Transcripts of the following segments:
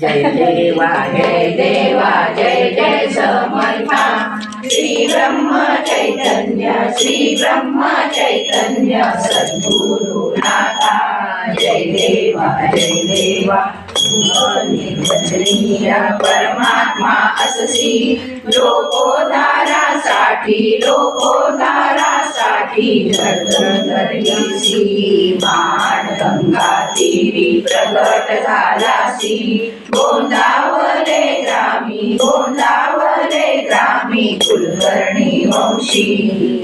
जय देवा जय देवा जय जय समर्था। श्री ब्रह्म चैतन्य श्री ब्रह्म चैतन्य सद्गुरु नाथा जय देवा जय देवा निर्वचनीय परमात्मा अससी। लोकोद्धारासाठी लोकोद्धारासाठी जगदर्शी मा गंगा तीरी प्रगट झालासी गोंदावले ग्रामी गोंदावले ग्रामी कुलकर्णी वंशी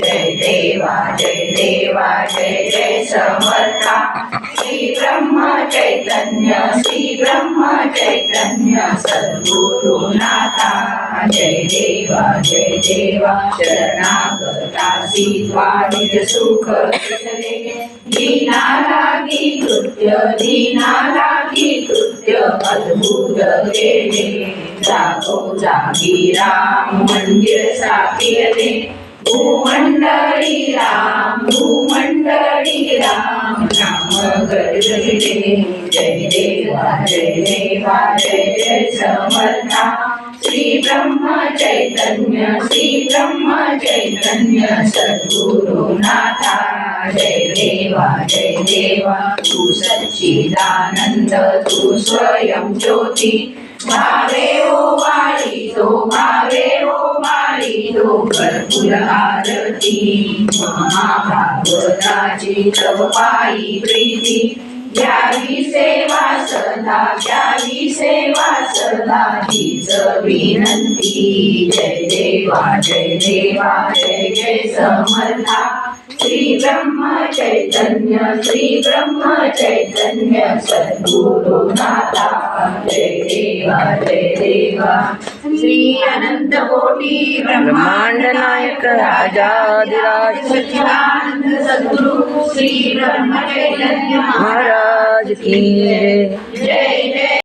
जय देवा जय देवा जय जय समर्था श्री ब्रह्म चैतन्य श्री ब्रह्म चैतन्य सद्गुरु नाथा जय देवा जय देवा शरणागतासी द्वारिज सुख विसरे दीना लागी कृत्य दीना लागी कृत्य अद्भुत केले जागो जागी राम मंदिर साकेले भूमंडळी राम भूमंडळी राम नाम गरजले जय देवा जय देवा जय जय समर्था श्री ब्रह्म चैतन्य श्री ब्रह्म चैतन्य सद्गुरुना देवा जय देवा तू सच्चिदानंद तू स्वयं ज्योती भावे ओ वाळी तो भावे ओ वाळी तो कर्पूर आरती महाभागवताची तव पायी प्रीती घ्यावी सेवा सदा घ्यावी सेवा सदा हीच विनंती. जय देवा जय देवा जय जय समर्था. श्री ब्रह्म चैतन्य श्री ब्रह्म चैतन्य सद्गुरु नाथा. जय देवा जय देवा. श्री अनंत कोटी ब्रह्मांड नायक राजाधिराज सच्चिदानंद सद्गुरु. श्री ब्रह्म चैतन्य की जय. जय जय